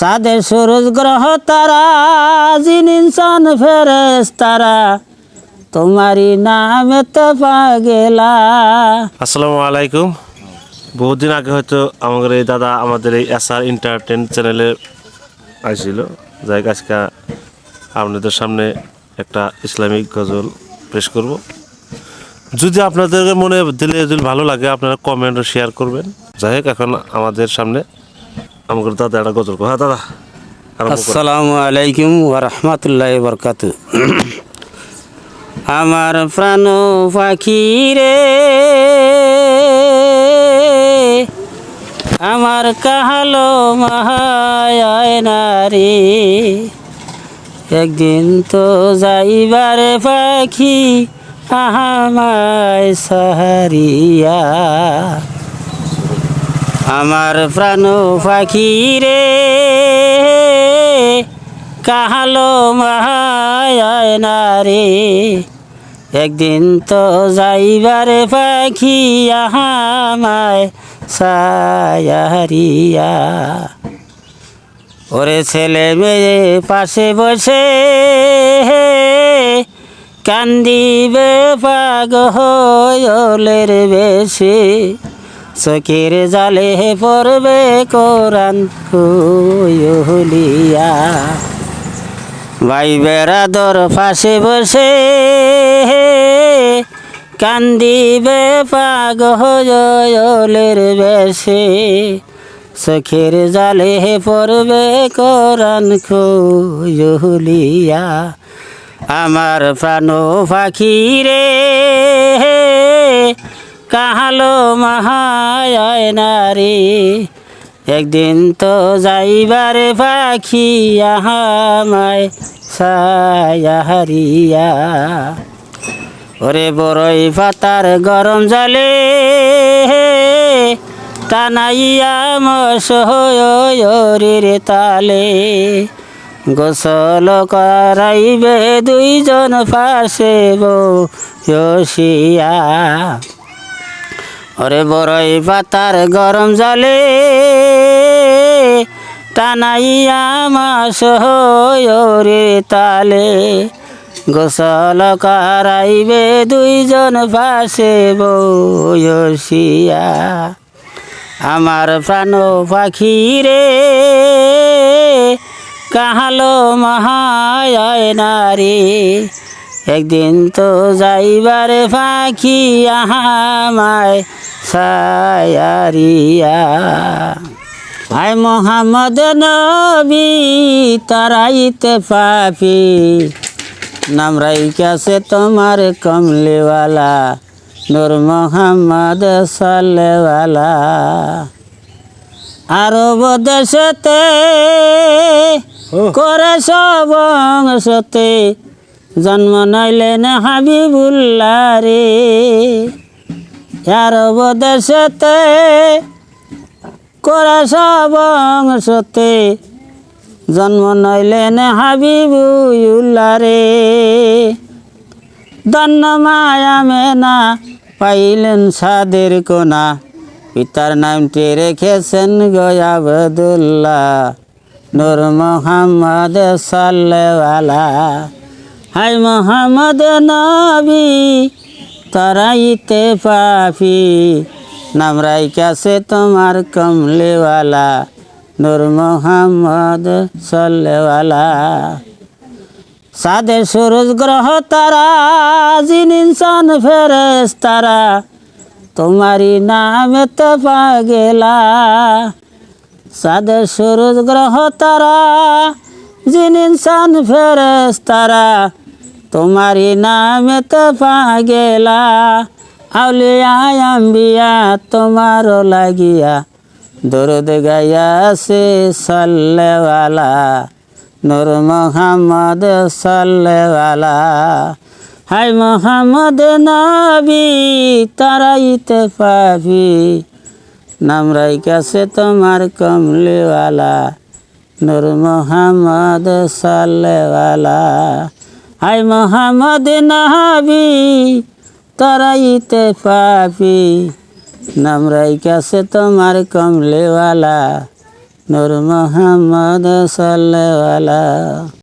চাঁদের সূরজ গ্রহ তারা, জিন ইনসান ফেরেস তারা তোমারই নামে তো পাগেলা। আসসালামু আলাইকুম। বহুদিন আগে হয়তো আমাদের এই দাদা আমাদের এই এস আর এন্টারটেন চ্যানেলে আসছিল। যাই আজকে আপনাদের সামনে একটা ইসলামিক গজল পেশ করব। যদি আপনাদের মনে দিলে যদি ভালো লাগে, আপনারা কমেন্ট ও শেয়ার করবেন। যাই এখন আমাদের সামনে আমাদের দাদা, একটা গজল। হ্যাঁ দাদা আসসালামু আলাইকুম ওরহমতুল্লাহ বরকাত আমার প্রাণ পাখি রে, আমার কাহালো মাহায় নারী, একদিন তো যাইবারে পাখি আহামায় সাহারিয়া। আমার প্রাণ পাখি রে, কাহালো মাহায় না রে। একদিন তো যাইবারে পাখি আহামায় সায়ারিয়া ওরে ছেলে মেয়ে পাশে বসে, কান্দিবে পাগলের বেশি। চোখের জালে পড়বে কোরআন কুলিয়া ভাই বেড়াদর পাশে বসে কান্দিবে পাগলের বেশে। চোখের জালে পড়বে কোরআন খুলিয়া আমার প্রাণ পাখি রে কাহালো মাহায় নারী। একদিন তো যাইবারে পাখি আহামায় সায়াহারিয়া ওরে বড়ই পাতার গরম জলে টানাইয়া মশহরের তালে। গোসল করাইবে দুইজন পাশে বসিয়া। ওরে বড়ই পাতার গরম জলে টানাইয়া মাস হরে তালে। গোসল করাইবে দুইজন পাশে বসিয়া আমার প্রাণ পাখি রে কাহালো মহায় নারী। একদিন তো যাইবারে পাখি আহামায় সায়ারিয়া। হাই মোহাম্মদ নবী তারাইতে পাপি। নাম রাইকাছে তোমার কমলিওয়ালা নূর মোহাম্মদ সাল্লেওয়ালা আরব দেশতে করে সব অংশতে জন্ম নইলেন হাবিবুল্লাহ রে। আরব দেশতে করে সব অংশতে জন্ম নইলেন হাবিবুল্লাহ রে দন্ন মায়া মেনা, পাইলেন সাদের কোনা। পিতার নামটি রেখেছেন গয়াবদুল্লাহ নূর মোহাম্মদ সাল্লেওয়ালা হাই মোহাম্মদ নবী তারাইতে পাপি নাম রাইকাছে তোমার কমলেওয়ালা, নূর মোহাম্মদ সল্লেওয়ালা সাদের সূরজ গ্রহ তারা, জিন ইনসান ফেরেস তারা তোমারই নামে তো পাগেলা সাদের সূরজ গ্রহ তারা, জিন ইনসান ফেরেস তারা তোমারই নামে তো পাগেলা, আউলিয়া, আম্বিয়া, তোমারও লাগিয়া দরদ গাইয়া সে সাল্লেওয়ালা, নূর মোহাম্মদ সাল্লেওয়ালা। হাই মোহাম্মদ নবী, তারাইতে পাবি নাম রাইকাছে তোমার কমলিওয়ালা, নূর মোহাম্মদ সাল্লেওয়ালা। হাই মোহাম্মদ নবী তারাইতে পাবি। নামরাই কাছে তোমার কমলেওয়ালা নূর মোহাম্মদ সাল্লাল্লাহু